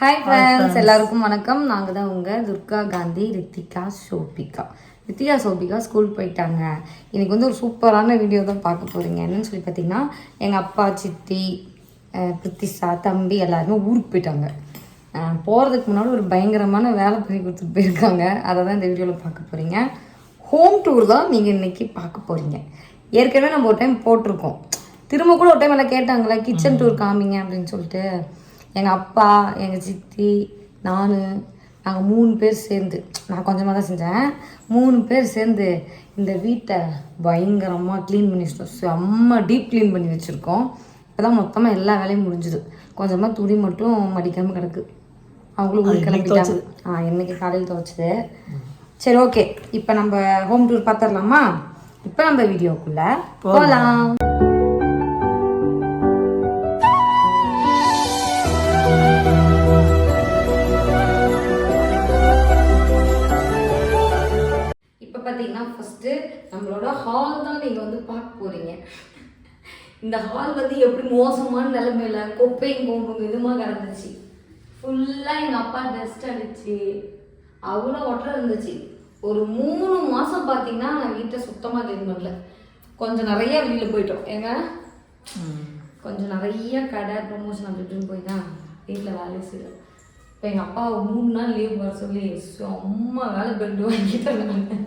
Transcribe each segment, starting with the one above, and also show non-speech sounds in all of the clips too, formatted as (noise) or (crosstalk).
Hi friends எல்லாருக்கும் வணக்கம். நாங்கள் தான் உங்கள் துர்கா காந்தி ரித்திகா சோபிகா. ரித்திகா சோபிகா ஸ்கூல் போயிட்டாங்க. இன்னைக்கு வந்து ஒரு சூப்பரான வீடியோ தான் பார்க்க போகிறீங்க என்னன்னு சொல்லி பார்த்தீங்கன்னா எங்கள் அப்பா சித்தி பிரித்திஷா தம்பி எல்லாருமே ஊருக்கு போயிட்டாங்க. போகிறதுக்கு முன்னாடி ஒரு பயங்கரமான வேலை பண்ணி கொடுத்துட்டு போயிருக்காங்க. அதை தான் இந்த வீடியோவில் பார்க்க போகிறீங்க ஹோம் டூர் தான் நீங்கள் இன்னைக்கு பார்க்க போகிறீங்க ஏற்கனவே நம்ம ஒரு டைம் போட்டிருக்கோம். திரும்ப கூட ஒரு டைம் எல்லாம் கேட்டாங்களே கிச்சன் டூர் காமிங்க அப்படின்னு சொல்லிட்டு. எங்கள் அப்பா எங்கள் சித்தி நான் நாங்கள் மூணு பேர் சேர்ந்து நான் கொஞ்சமாக தான் செஞ்சேன். மூணு பேர் சேர்ந்து இந்த வீட்டை பயங்கரமாக க்ளீன் பண்ணி வச்சிட்டோம். செம்ம டீப் க்ளீன் பண்ணி வச்சுருக்கோம். இப்போ தான் மொத்தமாக எல்லா வேலையும் முடிஞ்சுது. கொஞ்சமாக துணி மட்டும் மடிக்காமல் கிடக்கு. அவங்களும் ஊருக்கு கிளம்பிட்டாங்க. ஆ இன்னைக்கு காலையில் துவைச்சது. சரி ஓகே இப்போ நம்ம ஹோம் டூர் பார்த்துடலாமா இப்போ நம்ம வீடியோக்குள்ளே போகலாம் ஹால் தான் நீங்கள் வந்து பார்க்க போகிறீங்க இந்த ஹால் வந்து எப்படி மோசமான நிலைமையில குப்பையும் கோம்பும் இதுமாக கிடந்துச்சு. ஃபுல்லாக எங்கள் அப்பா டஸ்ட் அடிச்சு அவ்வளோ ஒட்டரை இருந்துச்சு. ஒரு மூணு மாதம் பார்த்தீங்கன்னா நான் வீட்டை சுத்தமாக க்ளீன் பண்ணல. கொஞ்சம் நிறைய வெளியில் போயிட்டோம். ஏங்க? கொஞ்சம் நிறைய கடை ப்ரொமோஷன் அப்படி இப்படின்னு போய் தான் வீட்டில் வேலை செய்யும் இப்போ எங்கள் அப்பாவை மூணு நாள் லீவ் வர சொல்லி செம்ம வேலை பெண்டு வாங்கிட்டேன் நான்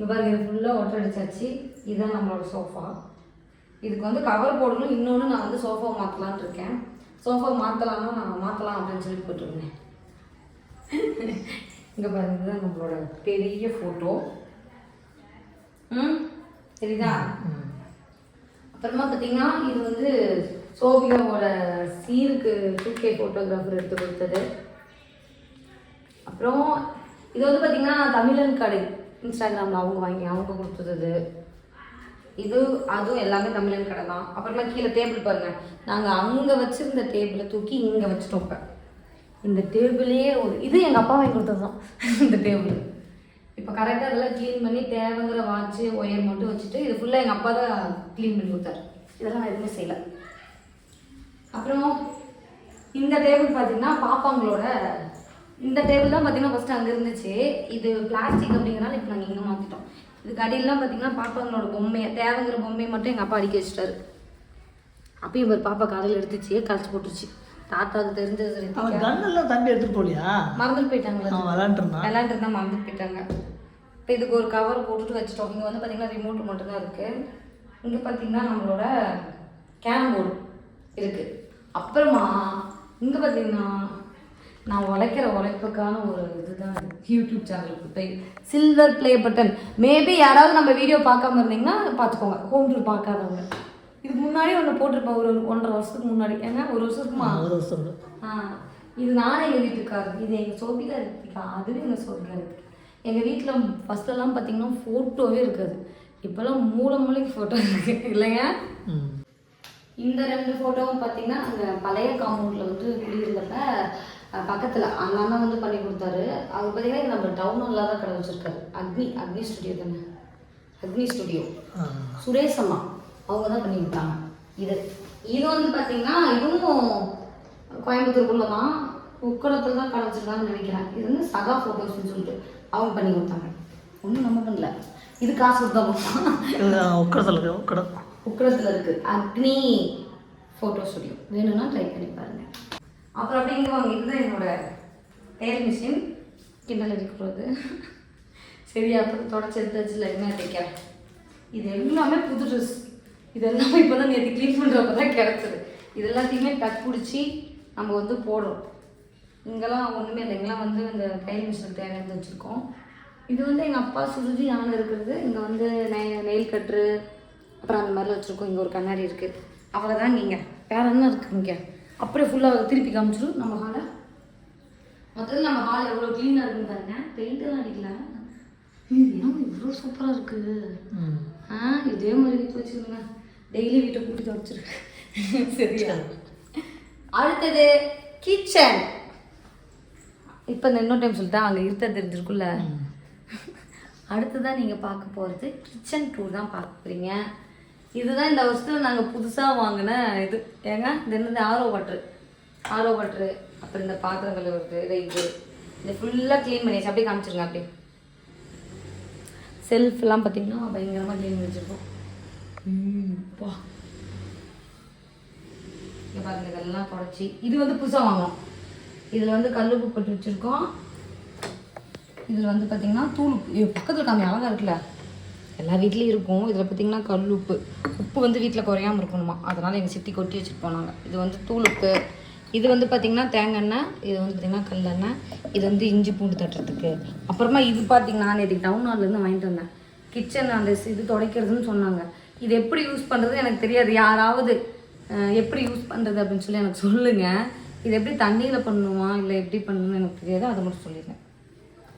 இங்கே பாருங்க இது ஃபுல்லாக ஒட்டடிச்சாச்சு இதுதான் நம்மளோட சோஃபா இதுக்கு வந்து கவர் போடணும். இன்னொன்று நான் வந்து சோஃபா மாற்றலான் இருக்கேன். சோஃபா மாற்றலாமா நான் மாற்றலாம் அப்படின்னு சொல்லி போட்டிருந்தேன். இங்கே பாருங்க இதுதான் நம்மளோட பெரிய ஃபோட்டோ ம் சரிதா அப்புறமா பார்த்தீங்கன்னா இது வந்து சோபியாவோட சீருக்கு டூகே ஃபோட்டோகிராஃபர் எடுத்து கொடுத்தது. அப்புறம் இது வந்து பார்த்தீங்கன்னா தமிழன் கடை. இன்ஸ்டாகிராமில் அவங்க வாங்கி அவங்க கொடுத்தது. இது அதுவும் எல்லாமே தமிழன் கடை தான். அப்புறமா கீழே டேபிள் பாருங்கள் நாங்கள் அங்கே வச்சுருந்த டேபிளை தூக்கி இங்கே வச்சுட்டோம் இப்போ. இந்த டேபிளே ஒரு இது எங்கள் அப்பா வாங்கி கொடுத்தது தான். (laughs) இந்த டேபிள் இப்போ கரெக்டாக அதெல்லாம் க்ளீன் பண்ணி தேவைங்கிற வாட்ச்சு ஒயர் மட்டும் வச்சுட்டு இது ஃபுல்லாக எங்கள் அப்பா தான் க்ளீன் பண்ணி கொடுத்தாரு. இதெல்லாம் நான் எதுவுமே செய்யலை. அப்புறம் இந்த டேபிள் பார்த்தீங்கன்னா பாப்பாங்களோட இந்த டேபிள் தான் பார்த்தீங்கன்னா ஃபஸ்ட்டு அங்கே இருந்துச்சு. இது பிளாஸ்டிக் அப்படிங்கிறனால இப்போ நாங்கள் இங்கே மாற்றிட்டோம் இதுக்கு அடியிலாம் பார்த்தீங்கன்னா பாப்பாங்களோட பொம்மையை தேவைங்கிற பொம்மையை மட்டும் எங்கள் அப்பா அடிக்க வச்சிட்டாரு. அப்பயும் ஒரு பாப்பா காலையில் எடுத்துச்சு கழிச்சு போட்டுருச்சு. தாத்தாவுக்கு தெரிஞ்சது அவன் தம்பி எடுத்துட்டு போலியா? மறந்துட்டு போயிட்டாங்களா அவன் விளாண்டுருந்தான் விளாண்டுட்டு தான் மறந்துட்டு போயிட்டாங்க. இப்போ இதுக்கு ஒரு கவர் போட்டுட்டு வச்சுட்டோம். இங்கே வந்து பார்த்தீங்கன்னா ரிமோட் மட்டும்தான் இருக்குது இங்கே பார்த்தீங்கன்னா நம்மளோட கேரம் போர்டு இருக்குது அப்புறமா இங்கே பார்த்தீங்கன்னா நான் உழைக்கிற உழைப்புக்கான ஒரு இதுதான் இது. யூடியூப் சேனலுக்கு போய் சில்வர் ப்ளே பட்டன் மேபி யாராவது நம்ம வீடியோ பார்க்காம இருந்தீங்கன்னா பார்த்துக்கோங்க. ஹோம் டூர் பார்க்காதவங்க. இதுக்கு முன்னாடி ஒன்று போட்டிருப்பேன். ஒரு ஒன்றரை வருஷத்துக்கு முன்னாடி. ஏன்னா ஒரு வருஷத்துக்குமா? ஒரு வருஷம் இருக்கு. ஆ இது நானே எங்கள் வீட்டுக்காரர் இது எங்கள் சோபிகா ரித்திகா. அதுவும் எங்கள் சோபிகா ரித்திகா. எங்கள் வீட்டில் ஃபஸ்ட்டெல்லாம் பார்த்தீங்கன்னா ஃபோட்டோவே இருக்காது. இப்போல்லாம் மூல மூலைக்கு ஃபோட்டோ இருக்கு. இல்லைங்க? இந்த ரெண்டு ஃபோட்டோவும் பார்த்தீங்கன்னா அங்கே பழைய காம்பவுண்டில் வந்து குடியிருந்தப்ப பக்கத்தில் அந்த அண்ணன் வந்து பண்ணி கொடுத்தாரு. அது பார்த்தீங்கன்னா நம்ம டவுன் ஹாலில் தான் கடை வச்சிருக்காரு. அக்னி அக்னி ஸ்டுடியோ தானே? அக்னி ஸ்டுடியோ. சுரேஷ் அம்மா அவங்க தான் பண்ணி கொடுத்தாங்க. இது இது வந்து பார்த்தீங்கன்னா இதுவும் கோயம்புத்தூருக்குள்ள தான். உக்கடத்தில் தான் கடை வச்சிருக்காங்கன்னு நினைக்கிறேன். இது வந்து சகா ஃபோட்டோஸ்னு சொல்லிட்டு அவங்க பண்ணி கொடுத்தாங்க. ஒன்றும் நம்ம பண்ணல. இது காசு கொடுத்தா உக்கடத்தில் இருக்கு உக்கடம் உக்கடத்தில் இருக்கு. அக்னி ஃபோட்டோ ஸ்டுடியோ வேணும்னா ட்ரை பண்ணி பாருங்க. அப்புறம் அப்படிங்க வாங்க. இதுதான் என்னோட தையல் மிஷின் கிண்டல் இருக்கிறது சரி அப்புறம் தொடச்சி எடுத்து என்ன தைக்கிறேன் இது எல்லாமே புது ட்ரெஸ் இது எல்லாமே இப்போ தான் நேற்று க்ளீன் பண்ணுறப்ப தான் கிடச்சிது. இது எல்லாத்தையுமே டக் பிடிச்சி நம்ம வந்து போடுறோம். இங்கெல்லாம் ஒன்றுமே இல்லை. இங்கெல்லாம் வந்து இந்த தையல் மிஷின் தேவையானது வச்சுருக்கோம். இது வந்து எங்கள் அப்பா சுருதி நான் இருக்கிறது. இங்கே வந்து நெய் நெயில் கட்டுரு அப்புறம் அந்த மாதிரிலாம் வச்சுருக்கோம். இங்கே ஒரு கண்ணாடி இருக்குது அவ்வளோதான் இங்கே வேற என்ன இருக்குது இங்கே? அப்படியே ஃபுல்லாக திருப்பி காமிச்சிடும் நம்ம ஹாலை மொத்தத்தில் நம்ம ஹால் எவ்வளோ க்ளீனாக இருக்குன்னு பாருங்க. பெயிண்டெல்லாம் அடிக்கல. இது ஏன் இவ்வளோ சூப்பராக இருக்குது ஆ இதே மாதிரி வீட்டு வச்சுருங்க டெய்லி வீட்டை கூட்டி துடைச்சிருக்கேன் சரியா? அடுத்தது கிச்சன் இப்போ இந்த இன்னொரு டைம் சொல்லிட்டேன். அங்கே இருத்த தெரிஞ்சிருக்குல்ல அடுத்ததான் நீங்கள் பார்க்க போகிறது கிச்சன் டூர் தான் பார்க்க போகிறீங்க இதுதான் இந்த வருஷத்தில் நாங்கள் புதுசாக வாங்கின இது. ஏங்க இது என்னது? ஆரோ வாட்ரு ஆரோ வாட்ரு அப்புறம் இந்த பாத்திரம் கழுவுறது இதை இது. இதை ஃபுல்லாக க்ளீன் பண்ணியாச்சு. அப்படியே காமிச்சிருங்க அப்படியே. செல்ஃப்லாம் பார்த்தீங்கன்னா பயங்கரமாக க்ளீன் பண்ணி வச்சுருக்கோம். வா இங்கே பாருங்க இதெல்லாம் தொடச்சி. இது வந்து புதுசாக வாங்கணும் இதில் வந்து கல்லுப்பு போட்டு வச்சுருக்கோம். இதில் வந்து பார்த்தீங்கன்னா தூள் உப்பு. பக்கத்தில் காமி அழகாக இருக்குல்ல. எல்லா வீட்லேயும் இருக்கும். இதில் பார்த்தீங்கன்னா கல் உப்பு. உப்பு வந்து வீட்டில் குறையாம இருக்கணுமா? அதனால் எங்கள் சித்தி கொட்டி வச்சுட்டு போனாங்க. இது வந்து தூள் உப்பு. இது வந்து பார்த்திங்கன்னா தேங்காய் எண்ணெய் இது வந்து பார்த்திங்கன்னா கல்லெண்ணெய் இது வந்து இஞ்சி பூண்டு தட்டுறதுக்கு. அப்புறமா இது பார்த்தீங்கன்னா நேற்று டவுன் ஹால்லேருந்து வாங்கிட்டு வந்தேன். கிச்சன் அந்த இது துடைக்கிறதுன்னு சொன்னாங்க. இது எப்படி யூஸ் பண்ணுறது எனக்கு தெரியாது. யாராவது எப்படி யூஸ் பண்ணுறது அப்படின்னு சொல்லி எனக்கு சொல்லுங்கள் இது எப்படி தண்ணியில் பண்ணணுமா? இல்லை எப்படி பண்ணணும்னு எனக்கு தெரியாது. அதை மட்டும் சொல்லிடுங்க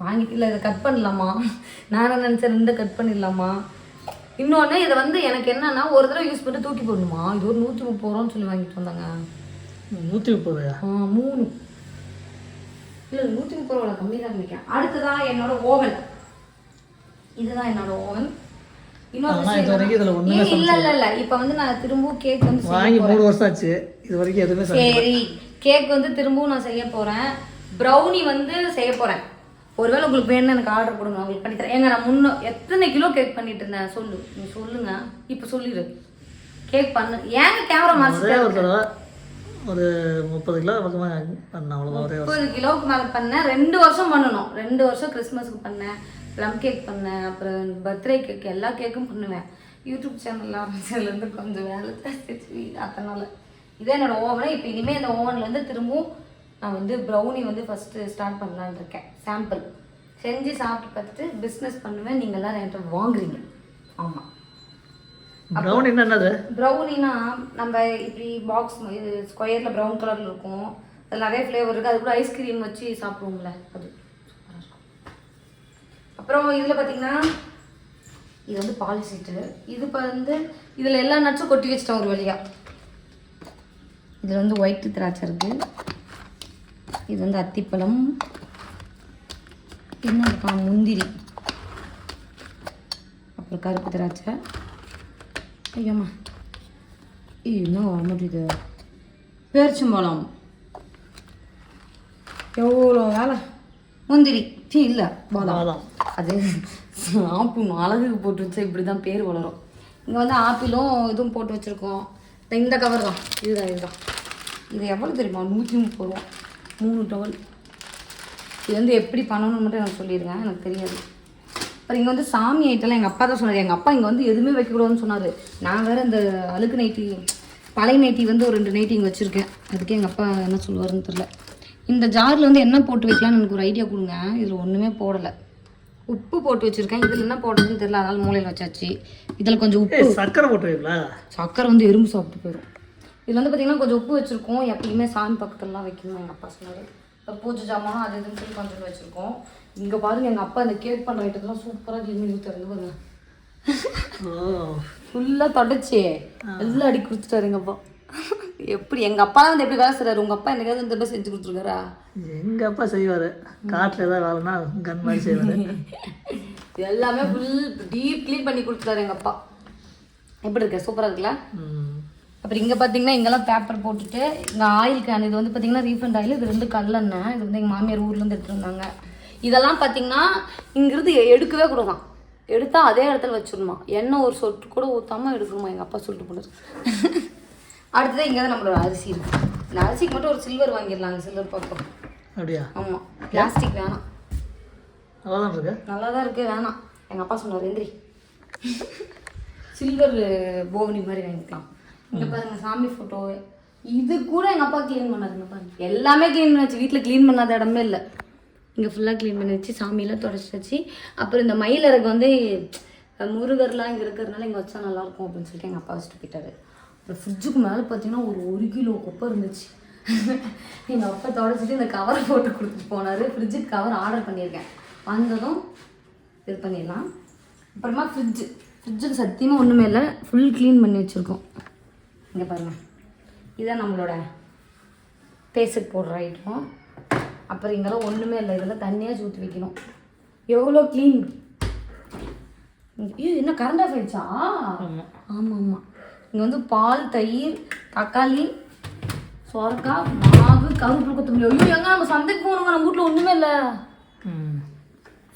வாங்கிட்டு இல்லை இதை கட் பண்ணலாமா? நான் நினச்சேன் ரெண்டு கட் பண்ணிடலாமா? இன்னொன்று இதை வந்து எனக்கு என்னன்னா ஒரு தடவை யூஸ் பண்ணிட்டு தூக்கி போடணுமா? இது ஒரு நூற்றி முப்பது ரூபான்னு சொல்லி வாங்கிட்டு வந்தாங்க. நூற்றி முப்பதுயா ஆ மூணு. இல்லை நூற்றி முப்பது ரூபா கம்மி தான் நினைக்கிறேன். அடுத்ததான் என்னோட ஓவன். இதுதான் என்னோட ஓவன். இன்னொரு ஆனா விஷயம் இது வரைக்கும் இதுல ஒண்ணுமே ஏய், இல்ல இல்ல இல்ல. இப்போ வந்து நான் திரும்பவும் கேக் வந்து செய்ய வாங்கி மூணு வருஷம் ஆச்சு. இது வரைக்கும் எதுவுமே செய்ய சரி கேக் வந்து திரும்பவும் நான் செய்ய போறேன். ப்ரௌனி வந்து செய்ய போறேன். ஒருவேளை உங்களுக்கு வேணும்னு எனக்கு ஆர்டர் கொடுங்க உங்களுக்கு பண்ணி தரேன். ஏங்க நான் முன்ன எத்தனை கிலோ கேக் பண்ணிட்டு இருந்தேன்? சொல்லு. நீ சொல்லுங்க. இப்போ சொல்லிடு. கேக் பண்ணு. ஏங்க கேமரா மாஸ்டர் ஒரு முப்பது கிலோ பக்கமாக பண்ணேன் அவ்வளோதான் ஒரே முப்பது கிலோவுக்கு மேலே பண்ணேன். ரெண்டு வருஷம் பண்ணணும். ரெண்டு வருஷம் கிறிஸ்மஸ்க்கு பண்ணேன். ப்ளம் கேக் பண்ணேன். அப்புறம் பர்த்டே கேக் எல்லா கேக்கும் பண்ணுவேன். யூடியூப் சேனல் ஆரம்பிச்சதுலேருந்து கொஞ்சம் வேலை அதனால இதே என்னோட ஓவனே இப்போ இனிமேல் இந்த ஓவன்லேருந்து திரும்பவும் நான் வந்து ப்ரௌனி வந்து ஃபஸ்ட்டு ஸ்டார்ட் பண்ணலான்னு இருக்கேன். சாம்பிள் செஞ்சு சாப்பிட்டு பார்த்துட்டு பிஸ்னஸ் பண்ணுவேன். நீங்கள் எல்லோரும் என்கிட்ட வாங்குறீங்க. ஆமாம் ப்ரௌன் என்னது? ப்ரௌனினா நம்ம இப்படி பாக்ஸ் இது ஸ்கொயரில் ப்ரௌன் கலரில் இருக்கும். அதில் நிறைய ஃப்ளேவர் இருக்குது அது கூட ஐஸ்கிரீம் வச்சு சாப்பிடுவோம்ல அது. அப்புறம் இதில் பார்த்தீங்கன்னா இது வந்து பாலிசீட்டு இது இப்போ வந்து இதில் எல்லா நட்ஸும் கொட்டி வச்சிட்டேன் ஒரு வழியா. இதில் வந்து ஒயிட் திராட்சை இருக்குது இது வந்து அத்திப்பழம். என்ன இருக்கா முந்திரி. அப்புறம் கருப்பு திராட்சை. ஐயம்மா. என்ன வர மாட்டேது பேரிச்சம்பழம் எவ்வளோ வேலை? முந்திரி. இல்லை பாதாம். பாதாம். அது ஆப்பிள் அழகுக்கு போட்டு வச்சா இப்படி தான் பேர் வளரும். இங்கே வந்து ஆப்பிளும் இதுவும் போட்டு வச்சுருக்கோம். இந்த கவர் தான். இதுதான் இதுதான். இது எவ்வளோ தெரியுமா? நூற்றி முப்பது ரூபா. மூணு டவல் இது வந்து எப்படி பண்ணணும்னு மட்டும் எனக்கு சொல்லிடுங்க எனக்கு தெரியாது. அப்புறம் இங்கே வந்து சாமி ஐட்டம்லாம் எங்கள் அப்பா தான் சொன்னார். எங்கள் அப்பா இங்கே வந்து எதுவுமே வைக்கக்கூடாதுன்னு சொன்னார். நான் வேறு இந்த அழுக்கு நைட்டி பழைய நைட்டி வந்து ஒரு ரெண்டு நைட்டி இங்கே வச்சுருக்கேன். அதுக்கே எங்கள் அப்பா என்ன சொல்லுவாருன்னு தெரில இந்த ஜாரில் வந்து என்ன போட்டு வைக்கலாம்னு எனக்கு ஒரு ஐடியா கொடுங்க. இதில் ஒன்றுமே போடலை. உப்பு போட்டு வச்சுருக்கேன். இதில் என்ன போடுறதுன்னு தெரியல. அதனால மூலையில் வச்சாச்சு. இதில் கொஞ்சம் உப்பு. ஏய் சக்கரை போட்டு வைங்களா? சக்கரை வந்து எறும்பு சாப்பிட்டு போயிடும் இதில் வந்து பார்த்தீங்கன்னா கொஞ்சம் உப்பு வச்சுருக்கோம். எப்பயுமே சாமி பக்கத்துலலாம் வைக்கணும் எங்கள் அப்பா சொன்னார். இப்போ பூஜை ஜாமான் அது இதுன்னு சொல்லி கொஞ்சம் வச்சுருக்கோம். இங்கே பாருங்க எங்கள் அப்பா இந்த கேக் பண்ணுற ஐட்டத்தெல்லாம் சூப்பராக கிளம்பி ஊற்றுறது பாருங்க ஓ. ஃபுல்லாக தொடச்சி. எல்லாம் அடி கொடுத்துட்டாரு எங்கள் அப்பா. எப்படி எங்கள் அப்பா வந்து எப்படி வேலை செய்றாரு? உங்கள் அப்பா என்னைக்காவது இந்த மாதிரி செஞ்சு கொடுத்துருக்காரா? எங்கள் அப்பா செய்வார். காட்டில் ஏதாவது வேலைன்னா கன் மாதிரி செய்வார். எல்லாமே ஃபுல் டீப் க்ளீன் பண்ணி கொடுத்துட்டாரு எங்கள் அப்பா. எப்படி இருக்கு? சூப்பராக இருக்குல்ல? ம். அப்புறம் இங்கே பார்த்தீங்கன்னா இங்கெல்லாம் பேப்பர் போட்டுட்டு இங்கே ஆயில் கேன் இது வந்து பார்த்தீங்கன்னா ரீஃபண்ட் ஆயில் இது ரெண்டு கல்லெண்ணெய் இது வந்து எங்கள் மாமியார் ஊர்லேருந்து எடுத்துட்டு வந்தாங்க. இதெல்லாம் பார்த்தீங்கன்னா இங்கிருந்து எடுக்கவே கூடாதான். எடுத்தால் அதே இடத்துல வச்சிடணுமா? எண்ணெய் ஒரு சொட்டு கூட ஊற்றாமல் எடுக்கணுமா? எங்கள் அப்பா சொல்லிட்டு போனார். அடுத்தது இங்கே தான் நம்மளோட அரிசி இருக்கு. இந்த அரிசிக்கு மட்டும் ஒரு சில்வர் வாங்கிடலாங்க சில்வர் பாத்திரம் அப்படியா? ஆமாம் பிளாஸ்டிக் வேணாம். அவ்வளோதான் இருக்கு. நல்லா தான் இருக்குது வேணாம். எங்கள் அப்பா சொன்னார் எந்திரி. சில்வர் போவனி மாதிரி வாங்கிக்கலாம். இங்கே பாருங்க சாமி ஃபோட்டோ இது கூட எங்கள் அப்பா க்ளீன் பண்ணாருங்க பாருங்க. எல்லாமே க்ளீன் பண்ணாச்சு. வீட்டில் க்ளீன் பண்ணாத இடமே இல்லை. இங்கே ஃபுல்லாக க்ளீன் பண்ணி வச்சு சாமியெல்லாம் தொடச்சி வச்சு அப்புறம் இந்த மயிலறகு வந்து முருகர்லாம் இங்கே இருக்கிறதுனால இங்கே வச்சா நல்லாயிருக்கும் அப்படின்னு சொல்லிட்டு எங்கள் அப்பா வச்சுட்டு போயிட்டாரு. அப்புறம் ஃப்ரிட்ஜுக்கு மேலே பார்த்தீங்கன்னா ஒரு ஒரு கிலோ குப்பை இருந்துச்சு. எங்கள் அப்பா தொடச்சிட்டு இந்த கவரை போட்டு கொடுத்துட்டு போனார். ஃப்ரிட்ஜுக்கு கவர் ஆர்டர் பண்ணியிருக்கேன். வந்ததும் இது பண்ணிடலாம். அப்புறமா ஃப்ரிட்ஜு ஃப்ரிட்ஜுக்கு சத்தியமாக ஒன்றுமே இல்லை. ஃபுல் க்ளீன் பண்ணி வச்சுருக்கோம். இங்கே பாருங்கள் இதுதான் நம்மளோட பேசுக்கு போடுற ஐட்டம் அப்புறம் இங்கெல்லாம் ஒன்றுமே இல்லை. இதெல்லாம் தண்ணியாக ஊற்றி வைக்கணும். எவ்வளோ க்ளீன் இது என்ன கரண்ட் ஆஃப் ஆயிடுச்சா ஆமாம் ஆமாம் ஆமாம் இங்கே வந்து பால் தயிர் தக்காளி சொரக்கா மாவு கருவேப்பிலை கொத்தமல்லி. ஐயோ எங்க நம்ம சந்தைக்கு போகணுங்க? நம்ம வீட்டில் ஒன்றுமே இல்லை.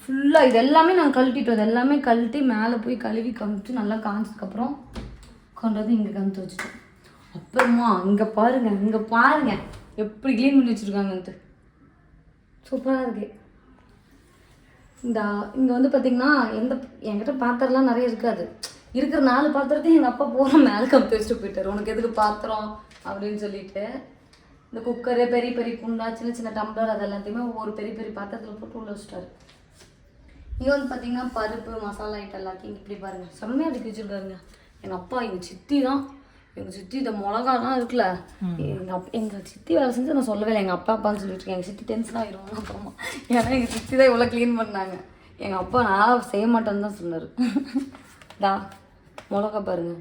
ஃபுல்லாக இது எல்லாமே நாங்கள் கழட்டிட்டோம். இது எல்லாமே கழட்டி மேலே போய் கழுவி கமிச்சு நல்லா காஞ்சதுக்கப்புறம் கொண்டு வந்து இங்கே கமுத்து வச்சுட்டோம். அப்புறமா இங்கே பாருங்க இங்கே பாருங்க. எப்படி க்ளீன் பண்ணி வச்சுருக்காங்கன்ட்டு. சூப்பராக இருக்கு. இந்த இங்கே வந்து பார்த்தீங்கன்னா எந்த என்கிட்ட பாத்திரம்லாம் நிறைய இருக்காது. இருக்கிற நாலு பாத்திரத்தையும் எங்கள் அப்பா போகிற மேலே கம்பி வச்சுட்டு போயிட்டார். உனக்கு எதுக்கு பாத்திரம்? அப்படின்னு சொல்லிட்டு. இந்த குக்கரு பெரிய பெரிய குண்டா சின்ன சின்ன டம்ளர் அது எல்லாத்தையுமே ஒவ்வொரு பெரிய பெரிய பாத்திரத்தில் போட்டு உள்ள வச்சுட்டாரு. இங்கே வந்து பார்த்தீங்கன்னா பருப்பு மசாலா ஐட்டம் எல்லாத்தையும் இப்படி பாருங்க. செம்மையாக அடுக்கி வச்சுருக்காருங்க. எங்கள் அப்பா எங்கள் சித்தி தான் எங்கள் சித்தி இந்த மிளகாலாம் இருக்குல்ல எங்கள் அப் எங்கள் சித்தி வேலை செஞ்சு நான் சொல்லவே இல்லை. எங்கள் அப்பா அப்பான்னு சொல்லிட்டு இருக்கேன். எங்கள் சித்தி டென்ஷன் ஆயிரும். அப்புறமா ஏன்னா எங்கள் சித்தி தான் இவ்வளோ க்ளீன் பண்ணாங்க. எங்கள் அப்பா நான் செய்ய மாட்டேன்னு தான் சொன்னார். டா மிளகா பாருங்க.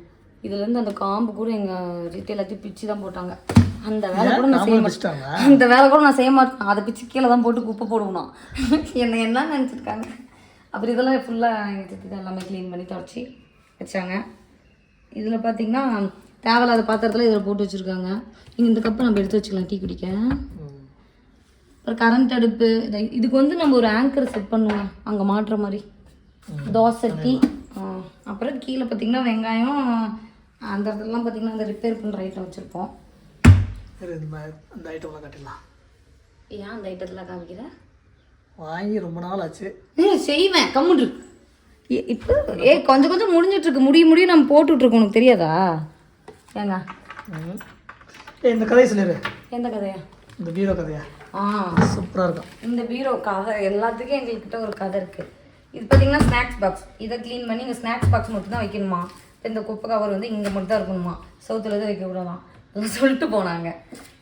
இதுலேருந்து அந்த காம்பு கூட எங்கள் சித்தி எல்லாத்தையும் பிச்சு தான் போட்டாங்க. அந்த வேலை கூட நான் செய்ய மாட்டேன் அந்த வேலை கூட நான் செய்ய மாட்டேன். அதை பிச்சு கீழே தான் போட்டு குப்பை போடுவோம் என்ன என்ன நினச்சிருக்காங்க. அப்புறம் இதெல்லாம் ஃபுல்லாக எங்கள் சித்தி தான் எல்லாமே க்ளீன் பண்ணி தொடச்சி வச்சாங்க. இதில் பார்த்தீங்கன்னா தேவையில்லாத பாத்திரத்தில் இதில் போட்டு வச்சுருக்காங்க. இங்கே இந்த கப்பை நம்ம எடுத்து வச்சுக்கலாம் டீ குடிக்க. அப்புறம் கரண்ட் அடுப்பு இது- இதுக்கு வந்து நம்ம ஒரு ஆங்கர் செட் பண்ணுவோம். அங்கே மாட்டுற மாதிரி. தோசை டீ அப்புறம் கீழே பார்த்தீங்கன்னா வெங்காயம் அந்த இடத்துலலாம் பார்த்தீங்கன்னா அந்த ரிப்பேர் பண்ணுற ஐட்டம் வச்சுருப்போம். அந்த ஐட்டம்லாம் கட்டிடலாம். ஏன் அந்த ஐட்டத்தில் காமிக்கிற? வாங்கி ரொம்ப நாள் ஆச்சு. செய்வேன். கம்முன்று இப்போ ஏ கொஞ்சம் கொஞ்சம் முடிஞ்சிட்டு இருக்கு. முடிய முடிய நம்ம போட்டுட்டு இருக்கோம். உனக்கு தெரியாதா? ஏங்க? இந்த கதையை சொல்லிடு. எந்த கதையா? இந்த பீரோ கதையா? ஆ. சூப்பராக இருக்கும். இந்த பீரோ கதை எல்லாத்துக்கும் எங்ககிட்ட ஒரு கதை இருக்கு. இது பார்த்தீங்கன்னா ஸ்நாக்ஸ் பாக்ஸ். இதை க்ளீன் பண்ணி இங்கே ஸ்நாக்ஸ் பாக்ஸ் மட்டும் தான் வைக்கணுமா இந்த குப்பை கவர் வந்து இங்கே மட்டும் தான் இருக்கணுமா? சவுத்தில் தான் வைக்க இதெல்லாம் சொல்லிட்டு போனாங்க.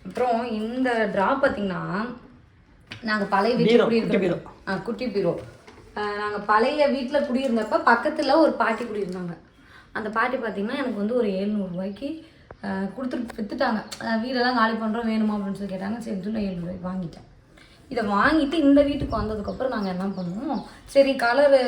அப்புறம் இந்த ட்ரா பார்த்தீங்கன்னா நாங்கள் பழைய வீட்டில் குடியிருந்தோம் ஆ குட்டி பீரோ. நாங்கள் பழைய வீட்டில் குடியிருந்தப்ப பக்கத்தில் ஒரு பாட்டி குடியிருந்தாங்க. அந்த பாட்டி பார்த்தீங்கன்னா எனக்கு வந்து ஒரு ஏழ்நூறுரூவாய்க்கு கொடுத்துட்டு வித்துட்டாங்க. வீடெல்லாம் காலி பண்ணுறோம் வேணுமா அப்படின்னு சொல்லி கேட்டாங்க. சரி சொல்லி நான் எழுநூறுபாய்க்கு வாங்கிட்டேன். இதை வாங்கிட்டு இந்த வீட்டுக்கு வந்ததுக்கப்புறம் நாங்கள் என்ன பண்ணுவோம் சரி கலரு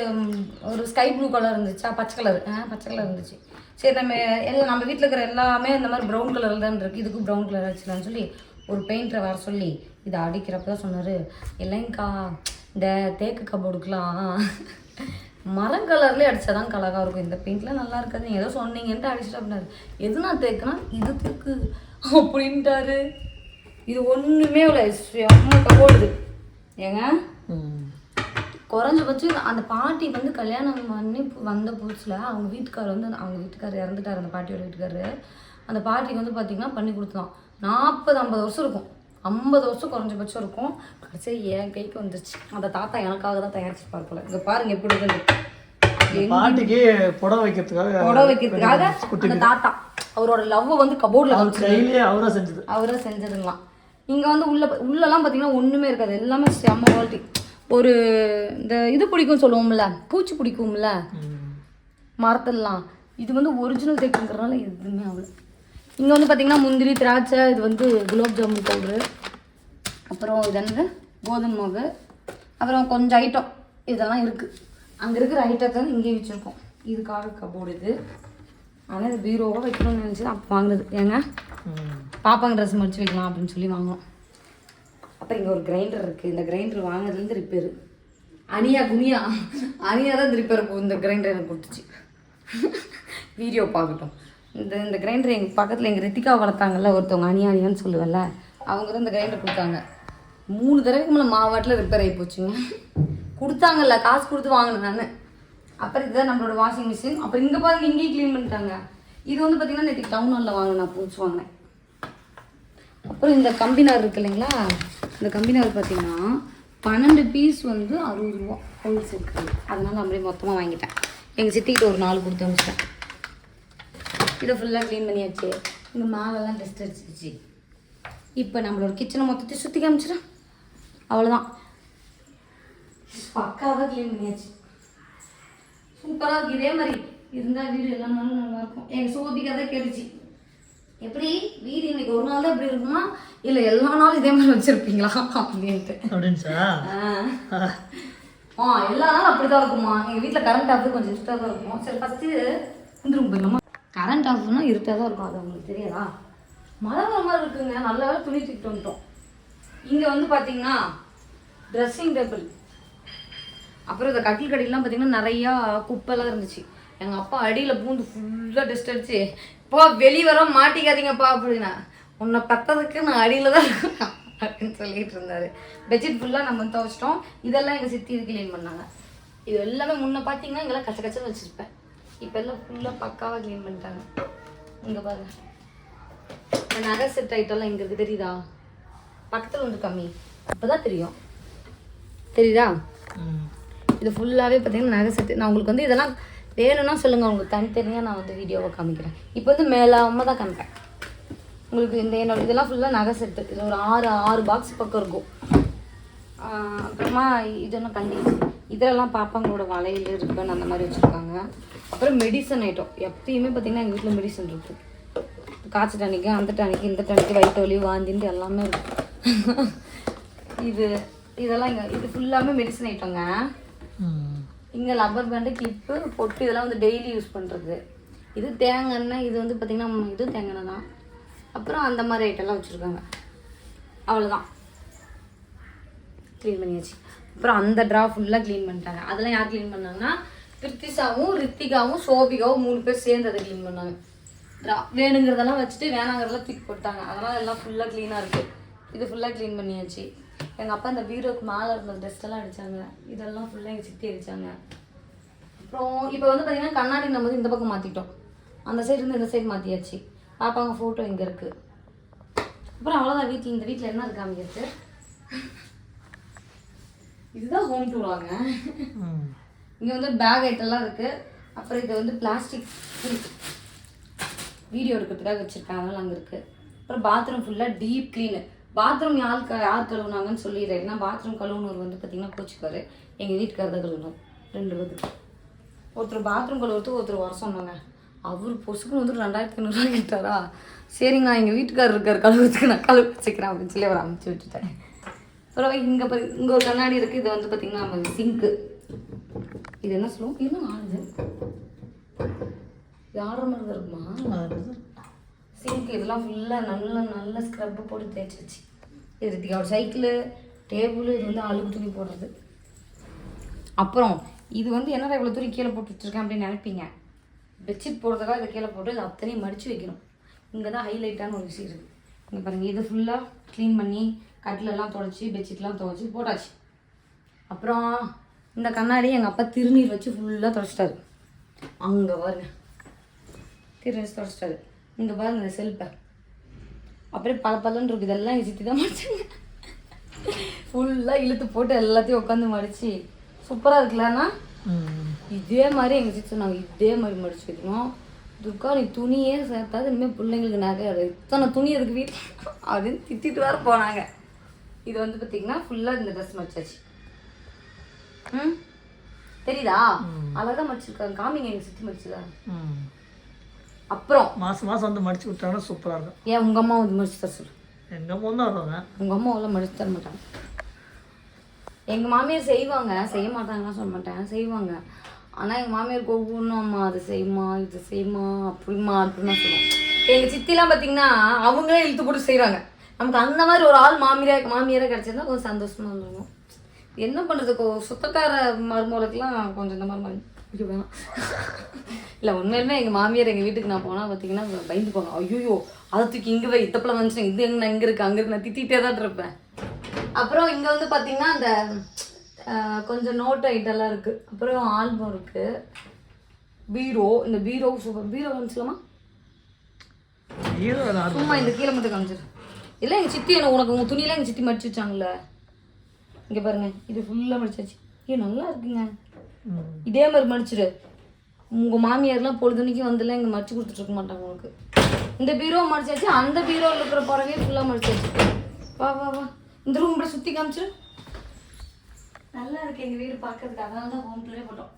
ஒரு ஸ்கை ப்ளூ கலர் இருந்துச்சா? பச்சை கலர் பச்சை கலர் இருந்துச்சு. சரி நம்ம எல்லாம் நம்ம வீட்டில் இருக்கிற எல்லாமே இந்த மாதிரி ப்ரௌன் கலரில் தான் இருக்குது இதுக்கும் ப்ரௌன் கலர் வச்சுக்கலாம்னு சொல்லி ஒரு பெயிண்டரை வர சொல்லி இதை அடிக்கிறப்ப தான் சொன்னார். இல்லைங்கக்கா இந்த தேக்கு கபோர்டுக்கெலாம் மரம் கலர்லேயே அடிச்சாதான் கலராக இருக்கும். இந்த பெயிண்ட்லாம் நல்லா இருக்காது. நீங்கள் ஏதோ சொன்னீங்கன்ட்டு அடிச்சிட்டு அப்படின்னாரு எது நான் தேக்குனா இது தேக்கு. அப்படின்ட்டாரு. இது ஒன்றுமே இல்லை. செம்ம கபோர்டு ஏங்க? குறைஞ்சபட்சம் அந்த பாட்டி வந்து கல்யாணம் பண்ணி வந்த புதுசில் அவங்க வீட்டுக்காரர் வந்து அவங்க வீட்டுக்காரர் இறந்துட்டார். அந்த பாட்டியோட வீட்டுக்காரரு அந்த பாட்டிக்கு வந்து பார்த்தீங்கன்னா பண்ணி கொடுத்தோம் நாற்பது ஐம்பது வருஷம் இருக்கும். ஐம்பது வருஷம் குறைஞ்சபட்சம் இருக்கும். கடைசியாக என் கைக்கு வந்துருச்சு. அந்த தாத்தா எனக்காக தான் தயாரிச்சிருப்பார் போல. இங்கே பாருங்க எப்படி இருக்குது இந்த பாட்டிக்கு புடவை வைக்கிறதுக்காக புடவை வைக்கிறதுக்காக அந்த தாத்தா அவரோட லவ் வந்து கபோர்டில் அவர் செஞ்சது. அவரே செஞ்சதுங்களாம். இங்கே வந்து உள்ள உள்ளலாம் பார்த்தீங்கன்னா ஒன்றுமே இருக்காது. எல்லாமே செம்ம குவாலிட்டி ஒரு இந்த இது பிடிக்கும் சொல்லுவோம்ல பூச்சி பிடிக்கும்ல. மரத்துலலாம். இது வந்து ஒரிஜினல் தேக்குங்கிறனால எதுவுமே ஆகல. இங்கே வந்து பார்த்தீங்கன்னா முந்திரி திராட்சை இது வந்து குலோப் ஜாமுன் பவுட்ரு. அப்புறம் இது என்னது? கோதுமை மாவு. அப்புறம் கொஞ்சம் ஐட்டம். இதெல்லாம் இருக்குது அங்கே இருக்கிற ஐட்டத்தை இங்கேயே வச்சுருக்கோம். இதுக்காக கபோர்டு இது. ஆனால் இது பீரோவாக வைக்கணும்னு நினச்சி அப்போ வாங்கினது. ஏங்க? பாப்பாங்க ட்ரெஸ் மடிச்சு வைக்கலாம் அப்படின்னு சொல்லி வாங்கினோம் அப்புறம் இங்கே ஒரு கிரைண்டர் இருக்குது இந்த கிரைண்டர் வாங்கினதுலேருந்து ரிப்பேர் அனியா குனியா. அனியா தான் இந்த ரிப்பேர் இந்த கிரைண்டர் எனக்கு கொடுத்துச்சு. (laughs) வீடியோ பார்க்கட்டும். இந்த இந்த கிரைண்டர் எங்கள் பக்கத்தில் எங்கள் ரித்திகா வளர்த்தாங்கல்ல ஒருத்தவங்க அனியா சொல்லுவேல்ல அவங்க தான் இந்த கிரைண்டர் கொடுத்தாங்க. மூணு தடவைக்கு மேலே மாவாட்டில் ரிப்பேர் ஆகி போச்சுங்க. கொடுத்தாங்கல்ல காசு கொடுத்து வாங்கினேன் நான். அப்புறம் இதுதான் நம்மளோட வாஷிங் மிஷின் அப்புறம் இங்கே பாருங்க இங்கேயும் க்ளீன் பண்ணிட்டாங்க. இது வந்து பார்த்தீங்கன்னா நேற்று டவுன் ஹாலில் வாங்கினேன் புதுசு வாங்கினேன். அப்புறம் இந்த கம்பினார் இருக்கு இல்லைங்களா இந்த கம்பினார் பார்த்தீங்கன்னா பன்னெண்டு பீஸ் வந்து அறுபது ரூபா ஹோல்சேல் கடை அதனால அப்படியே மொத்தமாக வாங்கிட்டேன். எங்கள் சித்திக்கிட்ட ஒரு நாலு கொடுத்து அனுப்பிச்சிட்டேன். இதை ஃபுல்லாக க்ளீன் பண்ணியாச்சு. இங்கே மேலெல்லாம் டஸ்ட் அடிச்சிருச்சு. இப்போ நம்மளோட கிச்சனை மொத்தத்தை சுற்றி காமிச்சிடும் அவ்வளோதான் பக்காவாக க்ளீன் பண்ணியாச்சு. சூப்பராக இருக்கு. இதே மாதிரி இருந்தால் வீடு எல்லா நாளும் நல்லா இருக்கும் எங்கள் சோபிக்கா தான் கேட்டுச்சு. எப்படி? வீடு இன்னைக்கு ஒரு நாள் தான் இப்படி இருக்குமா? இல்லை எல்லா நாளும் இதே மாதிரி வச்சிருப்பீங்களா? அப்படின்ட்டு. அப்படின்ச்சா ஆ. ஆ எல்லா நாளும் அப்படி தான் இருக்குமா எங்கள் வீட்டில் கரண்ட் ஆஃப் கொஞ்சம் இருட்டாக தான் இருக்கும். சரி ஃபஸ்ட்டு வந்துருங்க போயிடலாமா கரண்ட் ஆஃப்னா இருட்டாக தான் இருக்கும் அது உங்களுக்கு தெரியாதா? மழை வர மாதிரி இருக்குங்க. நல்லாவே துணி தூக்கிட்டு வந்துட்டோம். இங்கே வந்து பார்த்தீங்கன்னா ட்ரெஸ்ஸிங் டேபிள் அப்புறம் இந்த கட்டில் கடையிலாம் பார்த்தீங்கன்னா நிறையா குப்பைலாம் இருந்துச்சு. எங்கள் அப்பா அடியில் பூந்து ஃபுல்லாக டெஸ்ட் அடிச்சு போ வெளியே வர மாட்டிக்காதீங்கப்பா அப்படின்னா உன்னை பத்ததுக்கு நான் அடியில் தான் இருக்கேன் அப்படின்னு சொல்லிட்டு இருந்தாரு. பெட்ஷீட் ஃபுல்லாக நம்ம துவைச்சிட்டோம். இதெல்லாம் எங்கள் சித்தி இது க்ளீன் பண்ணாங்க. இது எல்லாமே முன்னே பார்த்தீங்கன்னா இங்கெல்லாம் கச்ச கச்சன்னு வச்சுருப்பேன். இப்போ எல்லாம் ஃபுல்லாக பக்காவாக க்ளீன் பண்ணிட்டாங்க. இங்கே பாருங்க. இந்த நகை செட் ஐட்டம்லாம் இங்கே இருக்குது தெரியுதா? பக்கத்தில் வந்து கம்மி. இப்போதான் தெரியும். தெரியுதா? இது ஃபுல்லாகவே பார்த்தீங்கன்னா நகை செட்டு நான் உங்களுக்கு வந்து இதெல்லாம் வேணும்னா சொல்லுங்கள் உங்களுக்கு தனித்தனியாக நான் வந்து வீடியோவை காமிக்கிறேன். இப்போ வந்து மேலாமல் தான் காமிப்பேன். உங்களுக்கு இந்த என்னோட இதெல்லாம் ஃபுல்லாக நகை செட்டு இது ஒரு ஆறு ஆறு பாக்ஸ் பக்கம் இருக்கும். அப்புறமா இது ஒன்றும் கண்டி இதெல்லாம் பாப்பாங்களோட வளையல் ரிப்பன் அந்த மாதிரி வச்சுருக்காங்க. அப்புறம் மெடிசன் ஐட்டம் எப்பயுமே பார்த்தீங்கன்னா எங்கள் வீட்டில் மெடிசன் இருக்குது காய்ச்சல் டானிக்கு அந்த டானிக்கு இந்த டானிக்கு வயிற்று வலி வாந்தின்ட்டு எல்லாமே இருக்கும் இது இதெல்லாம் இங்கே இது ஃபுல்லாமே மெடிசன் ஐட்டங்க இங்கே லப்பர் பேண்டு கிளிப்பு பொட்டு இதெல்லாம் வந்து டெய்லி யூஸ் பண்ணுறது இது தேங்காய் எண்ணெய் இது வந்து பார்த்திங்கன்னா இது தேங்காய் எண்ணெய் தான். அப்புறம் அந்த மாதிரி ஐட்டம்லாம் வச்சுருக்காங்க. அவ்வளோதான் க்ளீன் பண்ணியாச்சு. அப்புறம் அந்த ட்ரா ஃபுல்லாக க்ளீன் பண்ணிட்டாங்க. அதெல்லாம் யார் க்ளீன் பண்ணாங்கன்னா கிருத்திசாவும் ரித்திகாவும் சோபிகாவும் மூணு பேர் சேர்ந்து அதை க்ளீன் பண்ணாங்க. வேணுங்கிறதெல்லாம் வச்சுட்டு வேணாங்கிறதெல்லாம் தூக்கி போட்டாங்க. அதெல்லாம் எல்லாம் ஃபுல்லாக க்ளீனாக இருக்குது இது ஃபுல்லாக க்ளீன் பண்ணியாச்சு. எங்கள் அப்பா இந்த பீரோக்கு மேலே இருந்த dress எல்லாம் அடித்தாங்க இதெல்லாம் ஃபுல்லாக எங்கள் சித்தி அடித்தாங்க அப்புறம் இப்போ வந்து பார்த்தீங்கன்னா கண்ணாடி நம்ம வந்து இந்த பக்கம் மாற்றிட்டோம் அந்த சைடு இருந்து இந்த சைடு மாற்றியாச்சு பாப்பாங்க ஃபோட்டோ இங்கே இருக்குது அப்புறம் அவ்வளோதான் வீட்டில் இந்த வீட்டில் என்ன இருக்காங்க இதுதான் ஹோம் டூராங்க இங்கே வந்து பேக் ஐட்டம்லாம் இருக்குது அப்புறம் இது வந்து பிளாஸ்டிக் வீடியோ எடுக்கிறதுக்காக வச்சுருக்காங்க. அதெல்லாம் அங்கே இருக்குது அப்புறம் பாத்ரூம் ஃபுல்லாக டீப் க்ளீனு பாத்ரூம் யார் க யார் கழுவுனாங்கன்னு சொல்லிடுறேன். ஏன்னா பாத்ரூம் கழுவுனவர் வந்து பார்த்தீங்கன்னா கோச்சிக்காரு எங்கள் வீட்டுக்காரர் தான் கழுவணும். ரெண்டு பேருக்கு ஒருத்தர் பாத்ரூம் கழுவுறதுக்கு ஒருத்தர் வர சொன்னாங்க. அவர் பொசுக்குன்னு வந்து ரெண்டாயிரத்தி ஐநூறுரூவா கேட்டாரா? சரிங்க நான் எங்கள் வீட்டுக்காரர் இருக்கார். கழுவுறதுக்கு நான் கழுவு வச்சுக்கிறேன் அப்படின்னு சொல்லி அவர் அமுச்சு விட்டுட்டேன். அப்புறம் இங்கே இங்கே ஒரு கண்ணாடி இருக்குது இது வந்து பார்த்திங்கன்னா நம்ம சிங்க்கு இது என்ன சொல்லுவோம் இன்னும் ஆடுது இது மாதிரி தான் இருக்குமா? சிங்க் இதெல்லாம் ஃபுல்லாக நல்ல நல்ல ஸ்க்ரப்பு போட்டு தேய்ச்சி வச்சு. இது ரித்திகாவோட சைக்கிளு டேபிள் இது வந்து அழுகு துணி போடுறது. அப்புறம் இது வந்து என்னடா இவ்வளோ துணி கீழே போட்டு வச்சுருக்கேன் அப்படின்னு நினைப்பீங்க. பெட்ஷீட் போடுறதுக்காக இதை கீழே போட்டு இதை அத்தனையும் மடித்து வைக்கணும். இங்கே தான் ஹைலைட்டான ஒரு விஷயம் இருக்குது இங்கே பாருங்கள் இது ஃபுல்லாக க்ளீன் பண்ணி கட்டிலெல்லாம் துடைச்சி பெட்ஷீட்லாம் துவைச்சி போட்டாச்சு. அப்புறம் இந்த கண்ணாடி எங்கள் அப்பா திருநீர் வச்சு ஃபுல்லாக துடைச்சிட்டாரு. அங்கே பாருங்க. திருநீர் துடைச்சிட்டாரு. இங்கே பாருங்க இந்த செல்ஃபை அப்படியே பல பலன்னு இருக்கு. இதெல்லாம் எங்கள் சித்தி தான் மடிச்சாங்க. ஃபுல்லாக இழுத்து போட்டு எல்லாத்தையும் உட்காந்து மடிச்சு. சூப்பராக இருக்குல்லண்ணா இதே மாதிரி எங்கள் சித்தி சொன்னாங்க. இதே மாதிரி மடிச்சு வைக்கணும். துர்கா நீ துணியே சேர்த்தாது. இனிமேல் பிள்ளைங்களுக்கு நகை. இத்தனை துணி இருக்கு வீட்டில் அப்படின்னு திட்டிட்டு வேற போனாங்க. இது வந்து பார்த்தீங்கன்னா ஃபுல்லாக இந்த ட்ரெஸ் மடிச்சாச்சு. ம்? தெரியுதா? அழகாக மடிச்சிருக்காங்க. காமிங்க எங்கள் சித்தி மடிச்சதா. ம். அப்புறம்? மாதம் மாதம் வந்து மடிச்சு விட்டாங்கன்னா சூப்பராக இருக்கும். ஏன் உங்கள் அம்மா வந்து மடிச்சு தர சொல்லு. எங்கள் அம்மா தான் வருவாங்க. உங்கள் அம்மா அவ்வளோ மடிச்சு தர மாட்டாங்க. எங்கள் மாமியார் செய்வாங்க. செய்ய மாட்டாங்கலாம் சொல்ல மாட்டேன். செய்வாங்க. ஆனால் எங்கள் மாமியாருக்கு ஒவ்வொன்றும் அம்மா அது செய்யுமா இது செய்யுமா அப்படிமா அப்படின்னு சொல்லுவோம் எங்கள் சித்திலாம் பார்த்தீங்கன்னா அவங்களே இழுத்து போட்டு செய்கிறாங்க நமக்கு அந்த மாதிரி ஒரு ஆள் மாமியார் மாமியாராக கிடச்சிருந்தா கொஞ்சம் சந்தோஷமா இருந்துருக்கும். என்ன பண்ணுறதுக்கு சுத்தக்கார மருமகளுக்கெல்லாம் கொஞ்சம் இந்த மாதிரி இது வேணாம். இல்லை உண்மையிலுமே எங்கள் மாமியார் எங்கள் வீட்டுக்கு நான் போனால் பார்த்தீங்கன்னா பயந்து போங்க ஐயோ அதை தூக்கி இங்கே வை இத்தப்பில் வந்துச்சு இது எங்கே இங்கே இருக்கு? அங்கே இருக்கு. நான் திட்டிகிட்டே தான் இருப்பேன். அப்புறம் இங்கே வந்து பார்த்தீங்கன்னா அந்த கொஞ்சம் நோட் ஐட்டெல்லாம் இருக்குது அப்புறம் ஆல்பம் இருக்குது பீரோ இந்த பீரோ சூப்பர் பீரோ வந்துச்சலாமா சும்மா இந்த கீழே மட்டும் காமிச்சிரு இல்லை எங்கள் சித்தி என்ன உனக்கு உங்கள் துணியெல்லாம் எங்கள் சித்தி மடிச்சு வச்சாங்கல்ல? இங்கே பாருங்க இது ஃபுல்லாக மடிச்சாச்சு. ஐயோ நல்லா இருக்குங்க. ம். இதே மாதிரி மடிச்சிடு உங்கள் மாமியார்லாம் பொழுதுனைக்கு வந்துலாம் இங்கே மடிச்சு கொடுத்துட்டு இருக்க மாட்டாங்க உனக்கு. இந்த பீரோ மடிச்சாச்சு அந்த பீரோவில் இருக்கிற புடவையும் ஃபுல்லாக மடிச்சாச்சு. வா வா வா. இந்த ரூம் இப்படி சுற்றி காமிச்சிரு. நல்லா இருக்கு எங்கள் வீடு பார்க்கறதுக்கு அதனால தான் ஹோம் டூரே போட்டோம்.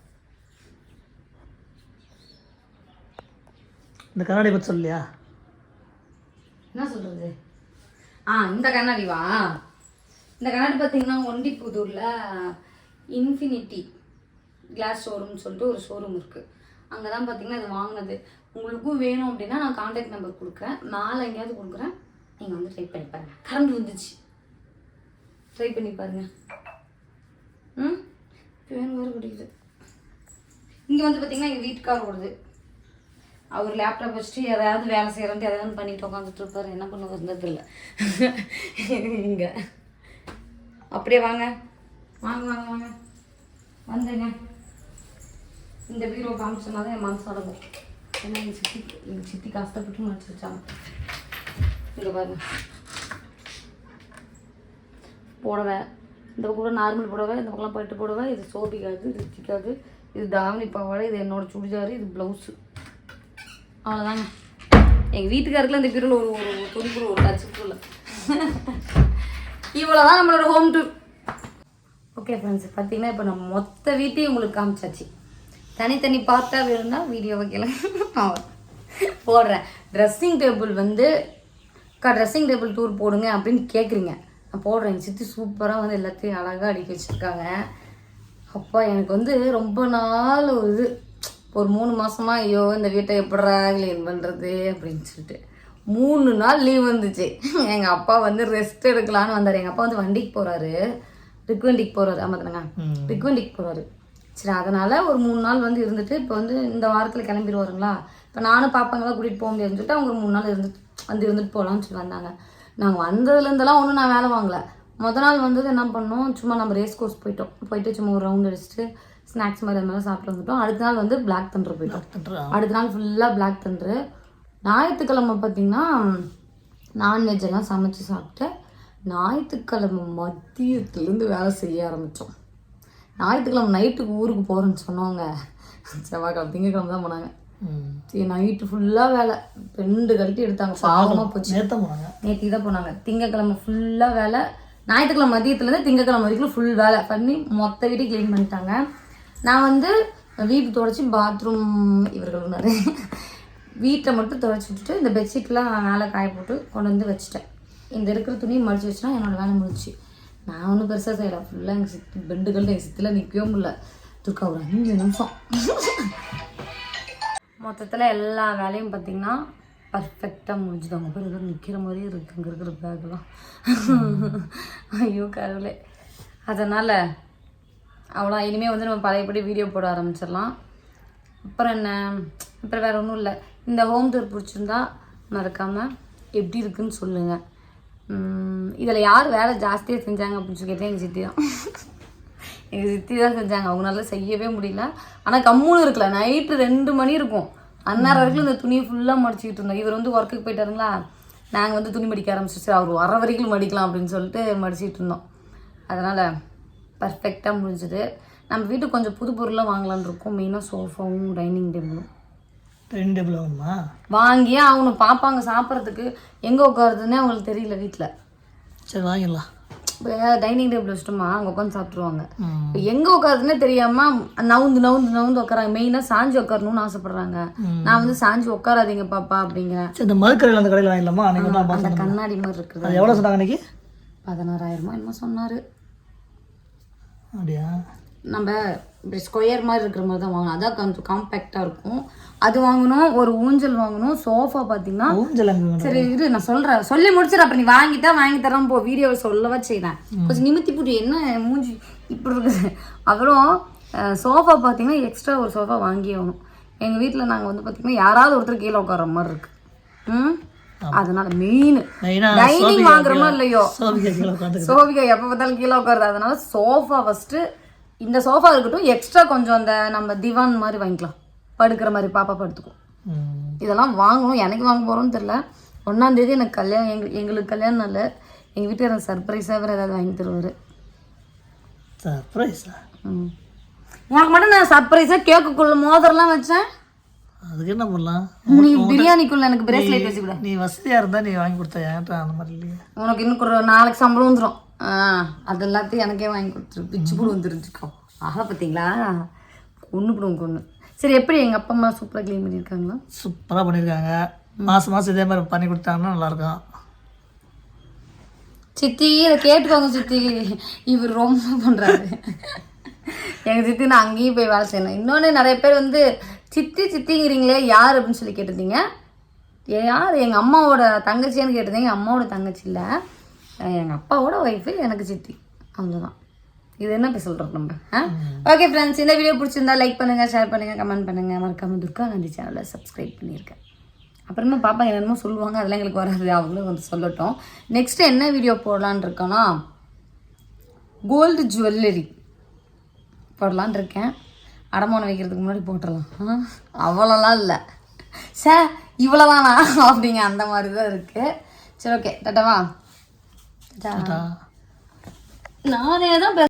இந்த கண்ணாடி பற்றி சொல்லியா என்ன சொல்கிறது ஆ இந்த கண்ணாடி வா இந்த கண்ணாடி பார்த்தீங்கன்னா ஒண்டிப்புதூரில் இன்ஃபினிட்டி கிளாஸ் ஷோரூம்னு சொல்லிட்டு ஒரு ஷோரூம் இருக்குது அங்கே தான் பார்த்தீங்கன்னா அது வாங்கினது. உங்களுக்கும் வேணும் அப்படின்னா நான் காண்டாக்ட் நம்பர் கொடுக்குறேன். மேலே எங்கேயாவது கொடுக்குறேன். நீங்கள் வந்து ட்ரை பண்ணி பாருங்கள் கரண்ட் வந்துச்சு. ட்ரை பண்ணி பாருங்கள் ம்? வேணும் வேறு பிடிக்குது இங்கே வந்து பார்த்தீங்கன்னா எங்கள் வீட்டுக்காரோடது அவர் லேப்டாப் வச்சுட்டு எதாவது வேலை செய்கிறேன்ட்டு எதாவது பண்ணிட்டு உட்காந்துட்டு இருப்பார். என்ன பண்ண வந்தது இல்லை (laughs) இங்கே. அப்படியே வாங்க. வாங்க வாங்க வாங்க. வந்துங்க இந்த பீரோ காமிச்சோன்னா தான் என் மனசு அடங்கும் ஏன்னா எங்கள் சித்தி எங்கள் சித்தி கஷ்டப்பட்டு முடிச்சு வச்சாங்க. இங்கே பாருங்க. புடவை. இந்த பக்கம் கூட நார்மல் புடவை இந்த பக்கம்லாம் பட்டு புடவை. இது சோபிக்காது ரித்திக்காது இது தாவணி பாவாடை இது என்னோடய சுடிதார் இது ப்ளவுஸு அவ்வளோதாங்க எங்கள் வீட்டுக்காருக்குலாம் இந்த பீரோவில் ஒரு ஒரு ஒரு துணி கூட ஒரு கட்சி இல்லை. இவ்வளோ தான் நம்மளோட ஹோம் டூர் ஓகே ஃப்ரெண்ட்ஸ் பார்த்தீங்கன்னா இப்போ நம்ம மொத்த வீட்டையும் உங்களுக்கு காமிச்சாச்சு. தனித்தனி பார்த்தா வேணும்னா வீடியோ வைக்கல. போடுறேன். ட்ரெஸ்ஸிங் டேபிள் வந்து அக்கா ட்ரெஸ்ஸிங் டேபிள் டூர் போடுங்க அப்படின்னு கேட்குறீங்க நான் போடுறேன். சித்தி சூப்பராக வந்து எல்லாத்தையும் அழகாக அடிக்க வச்சுருக்காங்க. அப்பா எனக்கு வந்து ரொம்ப நாள் ஒரு இது. ஒரு மூணு மாதமாக ஐயோ இந்த வீட்டை எப்படா க்ளீன் பண்ணுறது அப்படின்னு சொல்லிட்டு. மூணு நாள் லீவ் வந்துச்சு. எங்கள் அப்பா வந்து ரெஸ்ட் எடுக்கலான்னு வந்தார். எங்கள் அப்பா வந்து வண்டிக்கு போகிறாரு ரிக்வண்டிக்கு போகிறாரு ஆமாத்தானங்க ரிக்வண்டிக்கு போகிறாரு சரி அதனால் ஒரு மூணு நாள் வந்து இருந்துட்டு இப்போ வந்து இந்த வாரத்தில் கிளம்பிடுவாருங்களா? இப்போ நானும் பாப்பாங்களாம் கூட்டிகிட்டு போக முடியாதுன்னு சொல்லிட்டு அவங்க ஒரு மூணு நாள் இருந்துட்டு வந்து இருந்துட்டு போகலான்னு சொல்லி வந்தாங்க. நாங்கள் வந்ததுலேருந்தெல்லாம் ஒன்றும் நான் வேலை வாங்கல. முத நாள் வந்தது என்ன பண்ணோம்? சும்மா நம்ம ரேஸ் கோர்ஸ் போயிட்டோம். போயிட்டு சும்மா ஒரு ரவுண்ட் அடிச்சுட்டு ஸ்நாக்ஸ் மாதிரி அது மாதிரி சாப்பிட்டு வந்துட்டோம். அடுத்த நாள் வந்து பிளாக் தண்டர் போயிட்டோம். அடுத்த நாள் ஃபுல்லாக பிளாக் தண்டரு ஞாயிற்றுக்கிழமை பார்த்தீங்கன்னா நான்வெஜ் எல்லாம் சமைச்சு சாப்பிட்டு ஞாயிற்றுக்கிழமை மதியத்துலேருந்து வேலை செய்ய ஆரம்பித்தோம் ஞாயிற்றுக்கிழமை நைட்டுக்கு ஊருக்கு போகிறேன்னு சொன்னவங்க. செவ்வாய்க்கிழமை திங்கக்கிழமை தான் போனாங்க. நைட்டு ஃபுல்லாக வேலை. ரெண்டு கழட்டி எடுத்தாங்க. பாவமாக போச்சு. நேற்று போனாங்க. நேற்று தான் போனாங்க. திங்கக்கிழமை ஃபுல்லாக வேலை. ஞாயிற்றுக்கிழமை மதியத்துலேருந்து திங்கக்கிழமை வரைக்கும் ஃபுல் வேலை பண்ணி மொத்த வீட்டையும் க்ளீன் பண்ணிட்டாங்க. நான் வந்து வீட்டு துடைச்சி பாத்ரூம் இவர்கள் நிறைய வீட்டில் மட்டும் துவைச்சி விட்டுட்டு இந்த பெட்ஷீட்லாம் மேலே காய போட்டு கொண்டு வந்து வச்சுட்டேன். இந்த இருக்கிற துணியை மடிச்சு வச்சுனா என்னோடய வேலை முடிச்சு நான் ஒன்றும் பெருசாக செய்யலை. ஃபுல்லாக எங்கள் சித்தி பெண்டுகள் எங்கள் சித்தில் நிற்கவே முடியல. துர்கா ஒரு அஞ்சு நிமிஷம். மொத்தத்தில் எல்லா வேலையும் பார்த்திங்கன்னா பர்ஃபெக்டாக முடிஞ்சுது அவங்க பேர் நிற்கிற மாதிரியே இருக்கு. இங்கே இருக்கிற பேக்கெலாம் ஐயோ கடவுளே. அதனால் அவ்வளோ இனிமேல் வந்து நம்ம பழையபடி வீடியோ போட ஆரம்பிச்சிடலாம். அப்புறம் என்ன? அப்புறம் வேறு ஒன்றும் இல்லை. இந்த ஹோம் டூர் பிடிச்சிருந்தா மறக்காமல் எப்படி இருக்குன்னு சொல்லுங்கள் இதில் யார் வேலை ஜாஸ்தியாக செஞ்சாங்க அப்படின்னு சொல்லி கேட்டால் எங்கள் சித்தி தான். எங்கள் சித்தி தான் செஞ்சாங்க. அவங்களால செய்யவே முடியல. ஆனால் கம்முன்னு இருக்கல. நைட்டு ரெண்டு மணி இருக்கும். அந்நேரம் வரைக்கும் இந்த துணியை ஃபுல்லாக மடிச்சிக்கிட்டு இருந்தோம். இவர் வந்து ஒர்க்குக்கு போயிட்டாருங்களா? நாங்கள் வந்து துணி மடிக்க ஆரம்பிச்சிட்டு அவர் வர வரைக்கும் மடிக்கலாம் அப்படின்னு சொல்லிட்டு மடிச்சிட்டு இருந்தோம். அதனால் பர்ஃபெக்டாக முடிஞ்சுது. நம்ம வீட்டுக்கு கொஞ்சம் புது பொருளாக வாங்கலாம்னு இருக்கோம். மெயினாக சோஃபாவும் டைனிங் டேபிளும் டைனிங் டேபிள் வேணுமா வாங்கியே ஆகணும். பாப்பாங்க சாப்பிட்றதுக்கு எங்கே உட்காருதுன்னே அவங்களுக்கு தெரியல வீட்டில் சரி வாங்கிடலாம். இப்போ டைனிங் டேபிள் வச்சுட்டோமா அங்கே உட்காந்து சாப்பிட்ருவாங்க இப்போ எங்கே உட்காருதுன்னே தெரியாம நவுந்து நவுந்து நவுந்து உட்காராங்க. மெயினாக சாஞ்சு உட்காரணும்னு ஆசைப்படுறாங்க. நான் வந்து சாஞ்சு உட்காராதீங்க பாப்பா அப்படிங்கிறேன் சரி இந்த மதுக்கரையில் அந்த கடையில் வாங்கிடலாமா? அந்த கண்ணாடி மாதிரி இருக்குது. அது எவ்வளோ சொன்னாங்க அன்றைக்கி பதினாறாயிரமா என்னமோ சொன்னார். அப்படியா? நம்ம இப்படி ஸ்கொயர் மாதிரி இருக்கிற மாதிரி தான் வாங்கணும். அதான் கொஞ்சம் காம்பேக்டாக இருக்கும். அது வாங்கணும் ஒரு ஊஞ்சல் வாங்கணும் சோஃபா பார்த்தீங்கன்னா ஊஞ்சல். சரி இரு நான் சொல்கிறேன் சொல்லி முடிச்சிட அப்புறம் நீ வாங்கிட்டா வாங்கி தரேன் போ வீடியோவை சொல்லவா செய்கிறேன் கொஞ்சம் நிமித்தி போட்டு என்ன மூஞ்சி இப்படி இருக்குது? அப்புறம் சோஃபா பார்த்தீங்கன்னா எக்ஸ்ட்ரா ஒரு சோஃபா வாங்கி ஆகணும். எங்கள் வீட்டில் நாங்கள் வந்து பார்த்தீங்கன்னா யாராவது ஒருத்தர் கீழே உட்கார்ற மாதிரி இருக்கு. ம்? அதனால மெயின் டைனிங் வாங்குறோமோ இல்லையோ? சோபிகா எப்போ பார்த்தாலும் கீழே உட்காருது. அதனால சோஃபா ஃபஸ்ட்டு இந்த சோஃபா இருக்கட்டும் எக்ஸ்ட்ரா கொஞ்சம் அந்த நம்ம திவான் மாதிரி வாங்கிக்கலாம். படுக்கிற மாதிரி பாப்பா படுத்துக்கும். இதெல்லாம் வாங்கணும். எனக்கு வாங்க போகிறோம்னு தெரில ஒன்றாந்தேதி எனக்கு கல்யாணம் எங்க எங்களுக்கு கல்யாணம் நாள். எங்கள் வீட்டில் எனக்கு சர்ப்ரைஸாக வேறு ஏதாவது வாங்கி தருவார். சர்ப்ரைஸா ம். உனக்கு மட்டும் நான் சர்ப்ரைஸாக கேக்குக்குள்ள மோதிரம்லாம் வச்சேன். அதுக்கு என்ன பண்ணலாம்? நீ பிரியாணிக்குள்ள எனக்கு பிரேஸ்லெட் வச்சு கூட நீ வசதியாக இருந்தால் நீ வாங்கி கொடுத்த என்கிட்ட அந்த மாதிரி இல்லையே. உனக்கு இன்னும் ஒரு நாளைக்கு சம்பளம் வந்துடும் ஆ அது எல்லாத்தையும் எனக்கே வாங்கி கொடுத்துரு. பிச்சு கூட வந்துருச்சுக்கோ ஆஹா பார்த்தீங்களா கொன்று போடுவோம் கொன்று சரி எப்படி எங்கள் அப்பா அம்மா சூப்பராக க்ளீன் பண்ணியிருக்காங்களா? சூப்பராக பண்ணியிருக்காங்க. மாதம் மாதம் இதே மாதிரி பண்ணி கொடுத்தாங்கன்னா நல்லாயிருக்கும். சித்தி இதை கேட்டுக்கோங்க சித்தி. இவர் ரொம்ப பண்ணுறாரு எங்கள் சித்தி நான் அங்கேயும் போய் வேலை செய்யணும். இன்னொன்று நிறைய பேர் வந்து சித்தி சித்திங்கிறீங்களே யார் அப்படின்னு சொல்லி கேட்டிருந்தீங்க. யார்? எங்கள் அம்மாவோட தங்கச்சின்னு கேட்டிருந்தீங்க. அம்மாவோட தங்கச்சி இல்லை. எங்கள் அப்பாவோட ஒய்ஃபு எனக்கு சித்தி. அவ்வளோதான் இது என்ன இப்போ சொல்கிறோம் நம்ம? ஓகே ஃப்ரெண்ட்ஸ் இந்த வீடியோ பிடிச்சிருந்தா லைக் பண்ணுங்கள் ஷேர் பண்ணுங்கள் கமெண்ட் பண்ணுங்கள் மறக்காம துர்கா காந்தி சேனலை சப்ஸ்கிரைப் பண்ணியிருக்கேன் அப்புறமா பாப்பா என்னென்னமோ சொல்லுவாங்க அதெல்லாம் எங்களுக்கு வராது. அவங்களும் வந்து சொல்லட்டும். நெக்ஸ்ட்டு என்ன வீடியோ போடலான்னு இருக்கோன்னா கோல்டு ஜுவல்லரி போடலான்னு இருக்கேன். அடமானம் வைக்கிறதுக்கு முன்னாடி போட்டுடலாம். ஆ, அவ்வளோலாம் இல்லை. சார் இவ்வளோதானா அப்படிங்க அந்த மாதிரி தான் இருக்குது சரி ஓகே டட்டவா டாட்டா நானே தான்